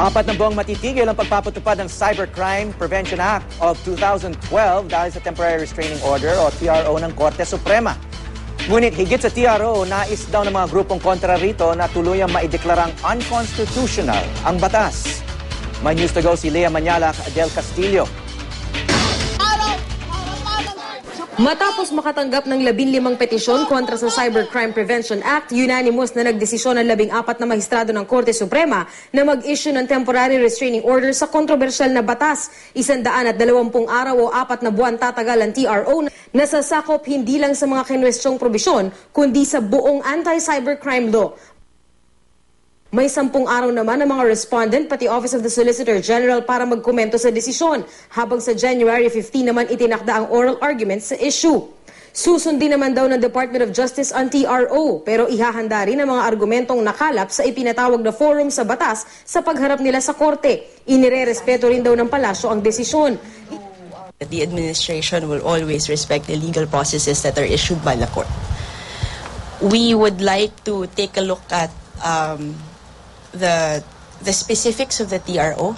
Apat na buwang matitigil ang pagpapatupad ng Cybercrime Prevention Act of 2012 dahil sa Temporary Restraining Order o TRO ng Korte Suprema. Ngunit higit sa TRO, nais daw ng mga grupong kontra rito na tuluyang maideklarang unconstitutional ang batas. May news to go si Lea Manyala at Adel Castillo. Matapos makatanggap ng 15 petisyon kontra sa Cybercrime Prevention Act, unanimous na nagdesisyon ng 14 na mahistrado ng Korte Suprema na mag-issue ng temporary restraining order sa kontrobersyal na batas. Isandaan at dalawampung araw o apat na buwan tatagal ang TRO na nasasakop hindi lang sa mga kinwestyong probisyon, kundi sa buong anti-cybercrime law. May sampung araw naman ang mga respondent pati Office of the Solicitor General para magkomento sa desisyon, habang sa January 15 naman itinakda ang oral arguments sa issue. Susundin naman daw ng Department of Justice ang TRO, pero ihahanda rin ang mga argumentong nakalap sa ipinatawag na forum sa batas sa pagharap nila sa korte. Inirerespeto rin daw ng palasyo ang desisyon. The administration will always respect the legal processes that are issued by the court. We would like to take a look at um, the the specifics of the TRO.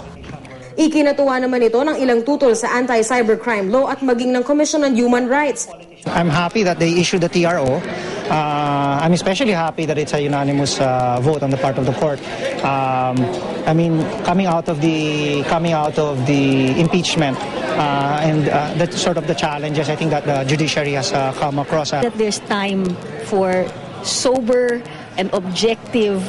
Ikinatuwa naman ito ng ilang tutol sa anti-cybercrime law at maging ng Commission on Human Rights. I'm happy that they issued the TRO. Uh, I'm especially happy that it's a unanimous uh, vote on the part of the court. Um, I mean, coming out of the coming out of the impeachment uh, and uh, that sort of the challenges, I think that the judiciary has uh, come across. Uh, that there's time for sober and objective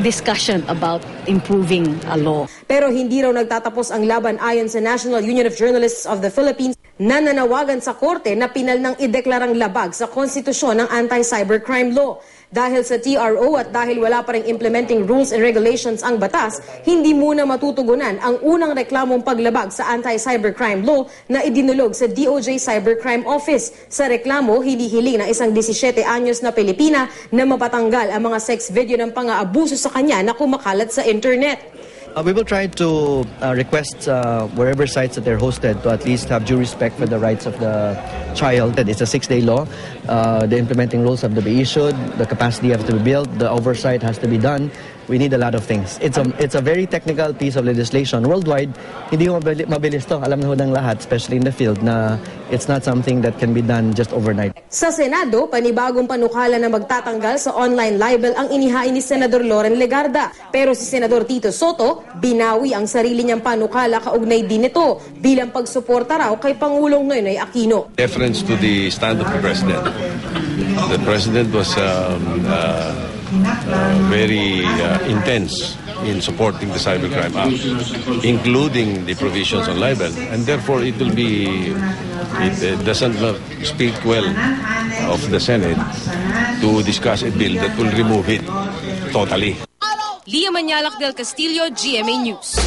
discussion about improving a law. Pero hindi raw nagtatapos ang laban ayon sa National Union of Journalists of the Philippines na nanawagan sa korte na pinal ng ideklarang labag sa konstitusyon ng anti-cybercrime law. Dahil sa TRO at dahil wala pa rin implementing rules and regulations ang batas, hindi muna matutugunan ang unang reklamong paglabag sa anti-cybercrime law na idinulog sa DOJ Cybercrime Office. Sa reklamo, hinihiling ng isang 17 anyos na Pilipina na mapatanggal ang mga sex video ng pang-aabuso sa kanya na kumakalat sa internet. Uh, we will try to uh, request uh, wherever sites that they're hosted to at least have due respect for the rights of the child. That it's a six-day law. Uh, the implementing rules have to be issued. The capacity has to be built. The oversight has to be done. We need a lot of things. It's a it's a very technical piece of legislation worldwide. Hindi mabilis to. Alam na lahat, especially in the field, na it's not something that can be done just overnight. Sa Senado, panibagong panukala na magtatanggal sa online libel ang inihain ni Senador Loren Legarda. Pero si Senador Tito Soto, binawi ang sarili niyang panukala kaugnay din nito bilang pagsuporta raw kay Pangulong Noynoy Aquino. deference to the stand of the president. The president was um, uh, uh, very uh, intense in supporting the Cybercrime Act, including the provisions on libel, and therefore it will be it uh, doesn't speak well of the Senate to discuss a bill that will remove it totally. Lia Manялak del Castillo, GMA News.